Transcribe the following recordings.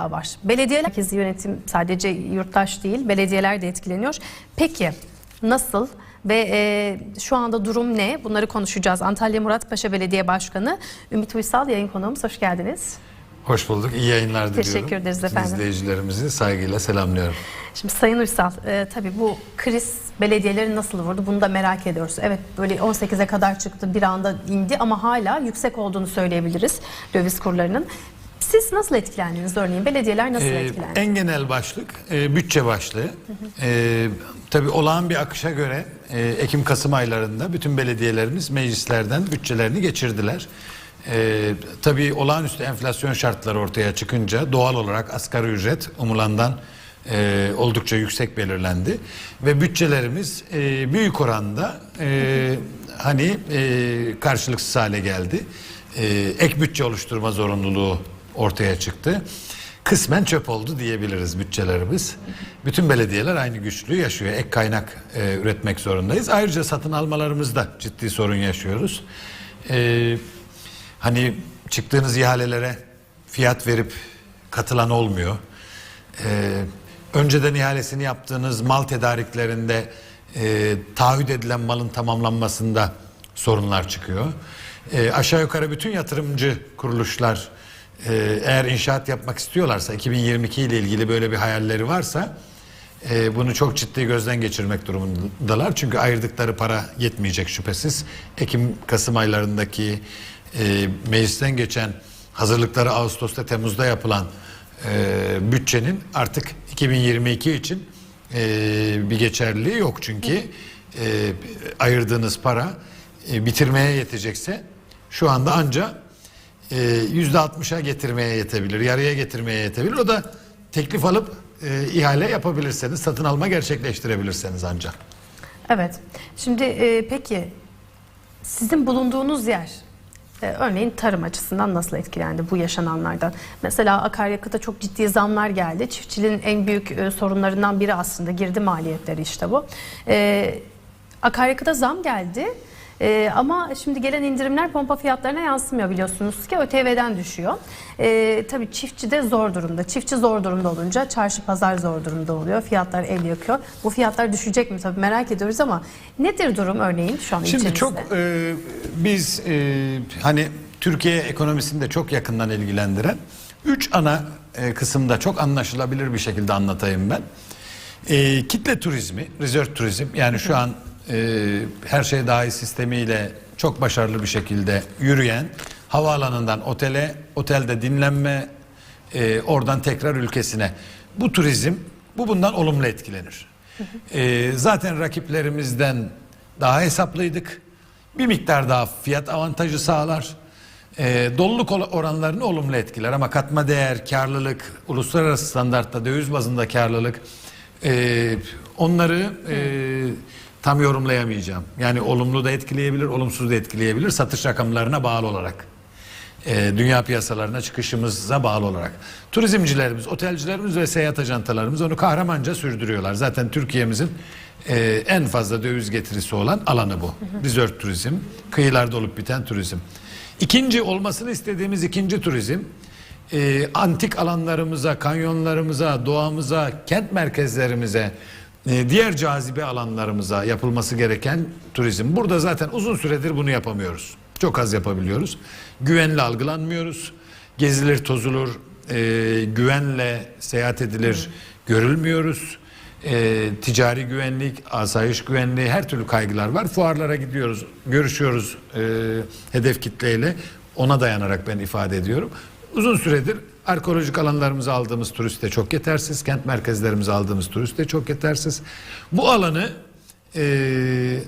var. Belediyeler merkezi yönetim sadece yurttaş değil, belediyeler de etkileniyor. Peki nasıl ve e, şu anda durum ne? Bunları konuşacağız. Antalya Muratpaşa Belediye Başkanı Ümit Uysal yayın konuğumuz. Hoş geldiniz. Hoş bulduk. İyi yayınlar diliyorum. Teşekkür ederiz efendim. izleyicilerimizi saygıyla selamlıyorum. Şimdi Sayın Uysal, e, tabii bu kriz belediyeleri nasıl vurdu bunu da merak ediyoruz. Evet böyle 18'e kadar çıktı bir anda indi ama hala yüksek olduğunu söyleyebiliriz döviz kurlarının. Siz nasıl etkilendiniz örneğin? Belediyeler nasıl Ee, etkilendi? en genel başlık e, bütçe başlığı. Ee, tabii olağan bir akışa göre e, Ekim-Kasım aylarında bütün belediyelerimiz meclislerden bütçelerini geçirdiler. Ee, tabii olağanüstü enflasyon şartları ortaya çıkınca doğal olarak asgari ücret umulandan e, oldukça yüksek belirlendi ve bütçelerimiz e, büyük oranda e, hani e, karşılıksız hale geldi. E, ek bütçe oluşturma zorunluluğu ortaya çıktı. Kısmen çöp oldu diyebiliriz bütçelerimiz. Bütün belediyeler aynı güçlüğü yaşıyor. Ek kaynak e, üretmek zorundayız. Ayrıca satın almalarımızda ciddi sorun yaşıyoruz. E, hani çıktığınız ihalelere fiyat verip katılan olmuyor. E, önceden ihalesini yaptığınız mal tedariklerinde e, taahhüt edilen malın tamamlanmasında sorunlar çıkıyor. E, aşağı yukarı bütün yatırımcı kuruluşlar e, eğer inşaat yapmak istiyorlarsa 2022 ile ilgili böyle bir hayalleri varsa e, bunu çok ciddi gözden geçirmek durumundalar. Çünkü ayırdıkları para yetmeyecek şüphesiz. Ekim-Kasım aylarındaki e, meclisten geçen hazırlıkları Ağustos'ta Temmuz'da yapılan e, bütçenin artık 2022 için e, bir geçerliliği yok. Çünkü e, ayırdığınız para e, bitirmeye yetecekse şu anda anca e, yüzde 60'a getirmeye yetebilir, yarıya getirmeye yetebilir. O da teklif alıp e, ihale yapabilirseniz, satın alma gerçekleştirebilirseniz ancak. Evet. Şimdi e, peki sizin bulunduğunuz yer e, örneğin tarım açısından nasıl etkilendi bu yaşananlardan? Mesela akaryakıta çok ciddi zamlar geldi. Çiftçiliğin en büyük e, sorunlarından biri aslında girdi maliyetleri işte bu. E, akaryakıta zam geldi. E, ama şimdi gelen indirimler pompa fiyatlarına yansımıyor biliyorsunuz ki ÖTV'den düşüyor. E, tabii çiftçi de zor durumda. Çiftçi zor durumda olunca çarşı pazar zor durumda oluyor. Fiyatlar el yakıyor. Bu fiyatlar düşecek mi tabii merak ediyoruz ama nedir durum örneğin şu an Şimdi ilçemizde? çok e, biz e, hani Türkiye ekonomisini de çok yakından ilgilendiren üç ana e, kısımda çok anlaşılabilir bir şekilde anlatayım ben. E, kitle turizmi, resort turizm yani şu an e, her şey dahil sistemiyle çok başarılı bir şekilde yürüyen havaalanından otele, otelde dinlenme, e, oradan tekrar ülkesine. Bu turizm bu bundan olumlu etkilenir. E, zaten rakiplerimizden daha hesaplıydık. Bir miktar daha fiyat avantajı sağlar. E, doluluk ol- oranlarını olumlu etkiler ama katma değer, karlılık, uluslararası standartta döviz bazında karlılık e, onları e, tam yorumlayamayacağım. Yani olumlu da etkileyebilir, olumsuz da etkileyebilir satış rakamlarına bağlı olarak. E, dünya piyasalarına çıkışımıza bağlı olarak. Turizmcilerimiz, otelcilerimiz ve seyahat ajantalarımız onu kahramanca sürdürüyorlar. Zaten Türkiye'mizin e, en fazla döviz getirisi olan alanı bu. Resort turizm, kıyılarda olup biten turizm. İkinci olmasını istediğimiz ikinci turizm e, antik alanlarımıza, kanyonlarımıza, doğamıza, kent merkezlerimize, diğer cazibe alanlarımıza yapılması gereken turizm. Burada zaten uzun süredir bunu yapamıyoruz. Çok az yapabiliyoruz. Güvenli algılanmıyoruz. Gezilir, tozulur, e, güvenle seyahat edilir, görülmüyoruz. E, ticari güvenlik, asayiş güvenliği her türlü kaygılar var. Fuarlara gidiyoruz, görüşüyoruz hedef kitleyle. Ona dayanarak ben ifade ediyorum. Uzun süredir arkeolojik alanlarımıza aldığımız turist de çok yetersiz. Kent merkezlerimize aldığımız turist de çok yetersiz. Bu alanı e,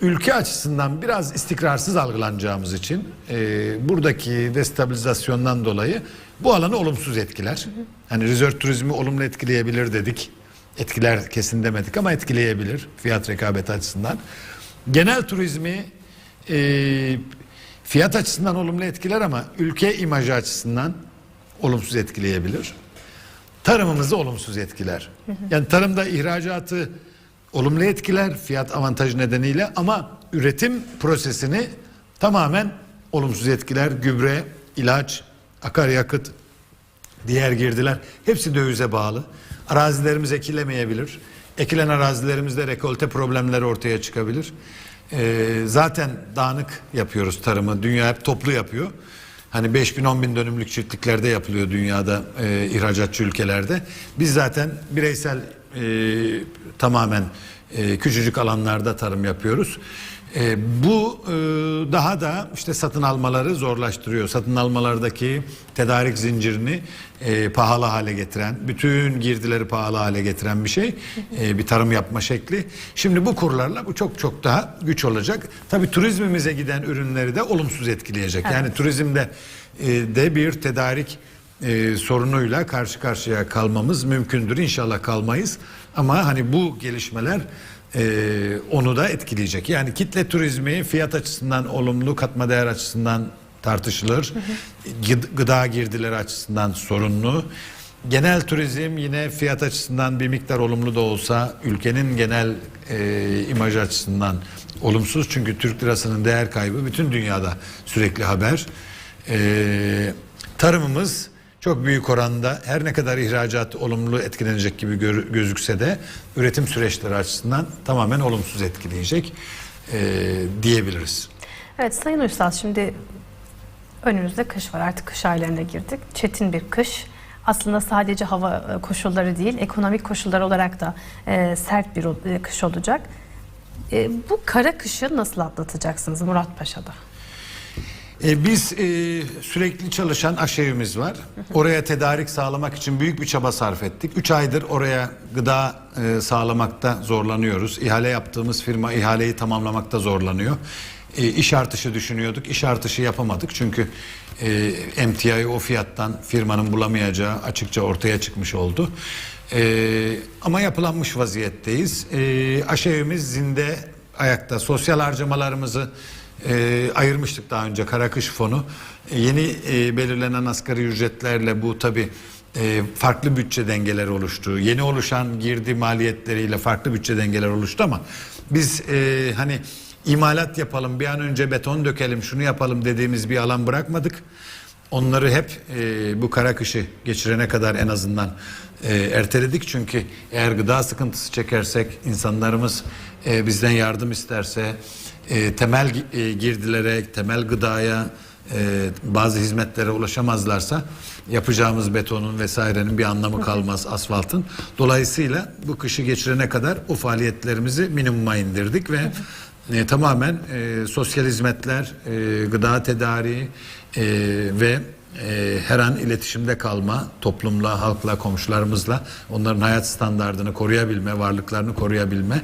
ülke açısından biraz istikrarsız algılanacağımız için e, buradaki destabilizasyondan dolayı bu alanı olumsuz etkiler. Hani resort turizmi olumlu etkileyebilir dedik. Etkiler kesin demedik ama etkileyebilir fiyat rekabeti açısından. Genel turizmi e, fiyat açısından olumlu etkiler ama ülke imajı açısından olumsuz etkileyebilir. Tarımımızı olumsuz etkiler. Yani tarımda ihracatı olumlu etkiler fiyat avantajı nedeniyle ama üretim prosesini tamamen olumsuz etkiler. Gübre, ilaç, akaryakıt, diğer girdiler hepsi dövize bağlı. Arazilerimiz ekilemeyebilir. Ekilen arazilerimizde rekolte problemleri ortaya çıkabilir. Ee, zaten dağınık yapıyoruz tarımı. Dünya hep toplu yapıyor. Hani 5 bin 10 bin dönümlük çiftliklerde yapılıyor dünyada e, ihracatçı ülkelerde. Biz zaten bireysel e, tamamen e, küçücük alanlarda tarım yapıyoruz. E, bu e, daha da işte satın almaları zorlaştırıyor. Satın almalardaki tedarik zincirini e, pahalı hale getiren, bütün girdileri pahalı hale getiren bir şey. E, bir tarım yapma şekli. Şimdi bu kurlarla bu çok çok daha güç olacak. Tabii turizmimize giden ürünleri de olumsuz etkileyecek. Yani turizmde e, de bir tedarik e, sorunuyla karşı karşıya kalmamız mümkündür. İnşallah kalmayız. Ama hani bu gelişmeler e, onu da etkileyecek. Yani kitle turizmi fiyat açısından olumlu, katma değer açısından tartışılır. Gıd- Gıda girdileri açısından sorunlu. Genel turizm yine fiyat açısından bir miktar olumlu da olsa ülkenin genel e, imaj açısından olumsuz. Çünkü Türk lirasının değer kaybı bütün dünyada sürekli haber. E, tarımımız çok büyük oranda her ne kadar ihracat olumlu etkilenecek gibi gözükse de üretim süreçleri açısından tamamen olumsuz etkileyecek e, diyebiliriz. Evet Sayın Uysal şimdi önümüzde kış var artık kış aylarına girdik. Çetin bir kış. Aslında sadece hava e, koşulları değil ekonomik koşullar olarak da e, sert bir e, kış olacak. E, bu kara kışı nasıl atlatacaksınız Muratpaşa'da? E, biz e, sürekli çalışan aşevimiz var. Oraya tedarik sağlamak için büyük bir çaba sarf ettik. 3 aydır oraya gıda e, sağlamakta zorlanıyoruz. İhale yaptığımız firma ihaleyi tamamlamakta zorlanıyor. E, iş artışı düşünüyorduk. İş artışı yapamadık. Çünkü e, emtiayı o fiyattan firmanın bulamayacağı açıkça ortaya çıkmış oldu. E, ama yapılanmış vaziyetteyiz. E, aşevimiz zinde ayakta. Sosyal harcamalarımızı e, ayırmıştık daha önce Karakış Fonu. E, yeni e, belirlenen asgari ücretlerle bu tabi farklı bütçe dengeleri oluştu. Yeni oluşan girdi maliyetleriyle farklı bütçe dengeler oluştu ama biz e, hani imalat yapalım bir an önce beton dökelim şunu yapalım dediğimiz bir alan bırakmadık. Onları hep e, bu kara kışı geçirene kadar en azından e, erteledik. Çünkü eğer gıda sıkıntısı çekersek insanlarımız e, bizden yardım isterse e, temel e, girdilere, temel gıdaya, e, bazı hizmetlere ulaşamazlarsa yapacağımız betonun vesairenin bir anlamı kalmaz asfaltın. Dolayısıyla bu kışı geçirene kadar o faaliyetlerimizi minimuma indirdik ve e, tamamen e, sosyal hizmetler, e, gıda tedariği e, ve e, her an iletişimde kalma, toplumla, halkla, komşularımızla onların hayat standartını koruyabilme, varlıklarını koruyabilme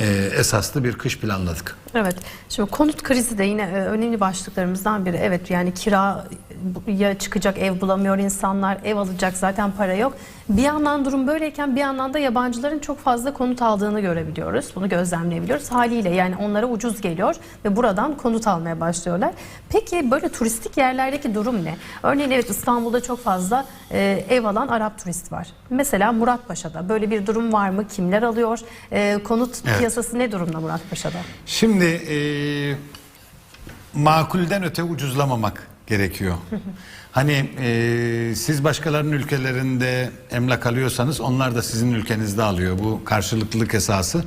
e, esaslı bir kış planladık. Evet. Şimdi konut krizi de yine e, önemli başlıklarımızdan biri. Evet yani kira ya çıkacak ev bulamıyor insanlar, ev alacak zaten para yok. Bir yandan durum böyleyken bir yandan da yabancıların çok fazla konut aldığını görebiliyoruz. Bunu gözlemleyebiliyoruz. Haliyle yani onlara ucuz geliyor ve buradan konut almaya başlıyorlar. Peki böyle turistik yerlerdeki durum ne? Örneğin evet İstanbul'da çok fazla e, ev alan Arap turist var. Mesela Muratpaşa'da böyle bir durum var mı? Kimler alıyor? E, konut Evet. piyasası ne durumda Muratpaşa'da? Şimdi e, makulden öte ucuzlamamak gerekiyor. hani e, siz başkalarının ülkelerinde emlak alıyorsanız onlar da sizin ülkenizde alıyor. Bu karşılıklılık esası.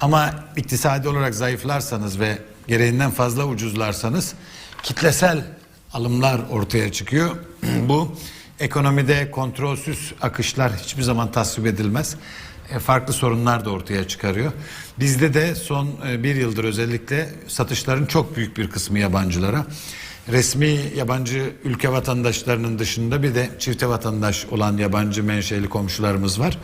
Ama iktisadi olarak zayıflarsanız ve gereğinden fazla ucuzlarsanız kitlesel alımlar ortaya çıkıyor. Bu ekonomide kontrolsüz akışlar hiçbir zaman tasvip edilmez. E, farklı sorunlar da ortaya çıkarıyor. Bizde de son e, bir yıldır özellikle satışların çok büyük bir kısmı yabancılara. Resmi yabancı ülke vatandaşlarının dışında bir de çifte vatandaş olan yabancı menşeli komşularımız var.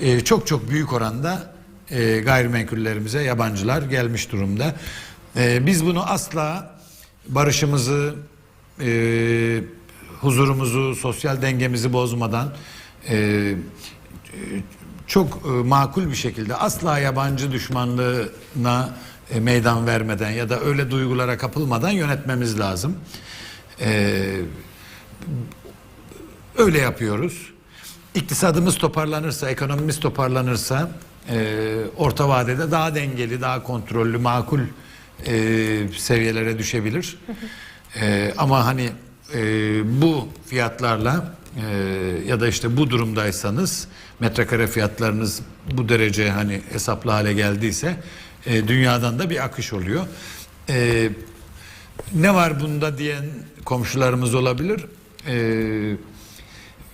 E, çok çok büyük oranda e, gayrimenkullerimize yabancılar gelmiş durumda. E, biz bunu asla barışımızı, e, huzurumuzu, sosyal dengemizi bozmadan e, çok e, makul bir şekilde asla yabancı düşmanlığına e, meydan vermeden ya da öyle duygulara kapılmadan yönetmemiz lazım. E, öyle yapıyoruz. İktisadımız toparlanırsa, ekonomimiz toparlanırsa e, orta vadede daha dengeli, daha kontrollü, makul seviyelere düşebilir. Ama hani bu fiyatlarla ya da işte bu durumdaysanız metrekare fiyatlarınız bu derece hani hesaplı hale geldiyse e, dünyadan da bir akış oluyor. E, ne var bunda diyen komşularımız olabilir. Ee,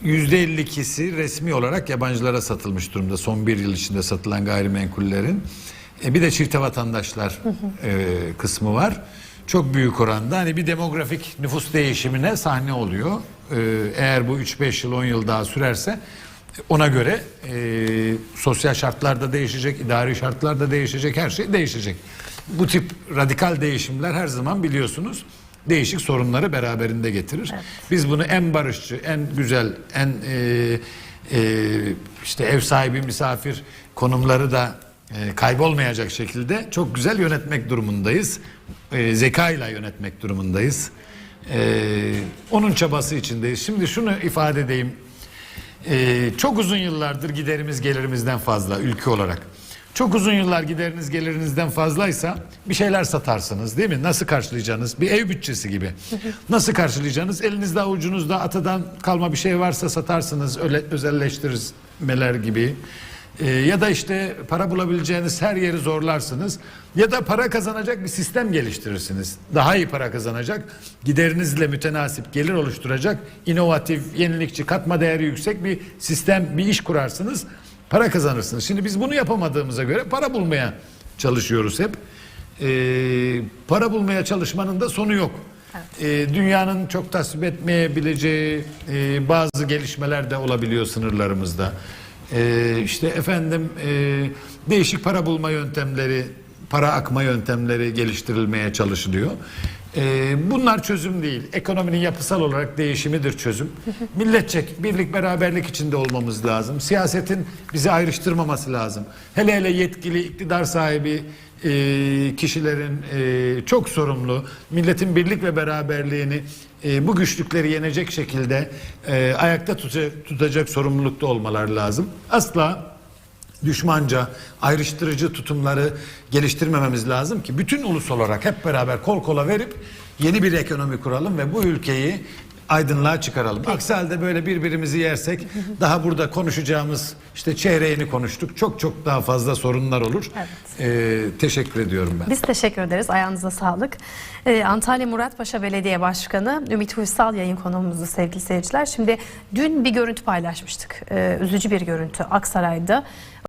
%52'si resmi olarak yabancılara satılmış durumda son bir yıl içinde satılan gayrimenkullerin. E, bir de çifte vatandaşlar e, kısmı var. Çok büyük oranda hani bir demografik nüfus değişimine sahne oluyor. E, eğer bu 3-5 yıl 10 yıl daha sürerse ona göre e, sosyal şartlar da değişecek, idari şartlar da değişecek, her şey değişecek. Bu tip radikal değişimler her zaman biliyorsunuz değişik sorunları beraberinde getirir. Biz bunu en barışçı, en güzel, en e, e, işte ev sahibi misafir konumları da e, kaybolmayacak şekilde çok güzel yönetmek durumundayız. E, zekayla yönetmek durumundayız. E, onun çabası içindeyiz. Şimdi şunu ifade edeyim. Ee, çok uzun yıllardır giderimiz gelirimizden fazla ülke olarak. Çok uzun yıllar gideriniz gelirinizden fazlaysa bir şeyler satarsınız değil mi? Nasıl karşılayacaksınız? Bir ev bütçesi gibi. Nasıl karşılayacaksınız? Elinizde avucunuzda atadan kalma bir şey varsa satarsınız. Öyle özelleştirmeler gibi. Ee, ya da işte para bulabileceğiniz her yeri zorlarsınız. Ya da para kazanacak bir sistem geliştirirsiniz. Daha iyi para kazanacak, giderinizle mütenasip gelir oluşturacak, inovatif, yenilikçi, katma değeri yüksek bir sistem, bir iş kurarsınız. Para kazanırsınız. Şimdi biz bunu yapamadığımıza göre para bulmaya çalışıyoruz hep. Ee, para bulmaya çalışmanın da sonu yok. Ee, dünyanın çok tasvip etmeyebileceği e, bazı gelişmeler de olabiliyor sınırlarımızda. Ee, işte efendim e, değişik para bulma yöntemleri, para akma yöntemleri geliştirilmeye çalışılıyor. Ee, bunlar çözüm değil. Ekonominin yapısal olarak değişimidir çözüm. Milletçek birlik beraberlik içinde olmamız lazım. Siyasetin bizi ayrıştırmaması lazım. Hele hele yetkili iktidar sahibi e, kişilerin e, çok sorumlu, milletin birlik ve beraberliğini e, bu güçlükleri yenecek şekilde e, ayakta tutacak, tutacak sorumlulukta olmaları lazım. Asla düşmanca, ayrıştırıcı tutumları geliştirmememiz lazım ki bütün ulus olarak hep beraber kol kola verip yeni bir ekonomi kuralım ve bu ülkeyi aydınlığa çıkaralım. Aksi halde böyle birbirimizi yersek daha burada konuşacağımız işte çeyreğini konuştuk. Çok çok daha fazla sorunlar olur. Ee, teşekkür ediyorum ben. Biz teşekkür ederiz. Ayağınıza sağlık. Ee, Antalya Muratpaşa Belediye Başkanı Ümit Uysal yayın konuğumuzdu sevgili seyirciler. Şimdi dün bir görüntü paylaşmıştık. Ee, üzücü bir görüntü Aksaray'da.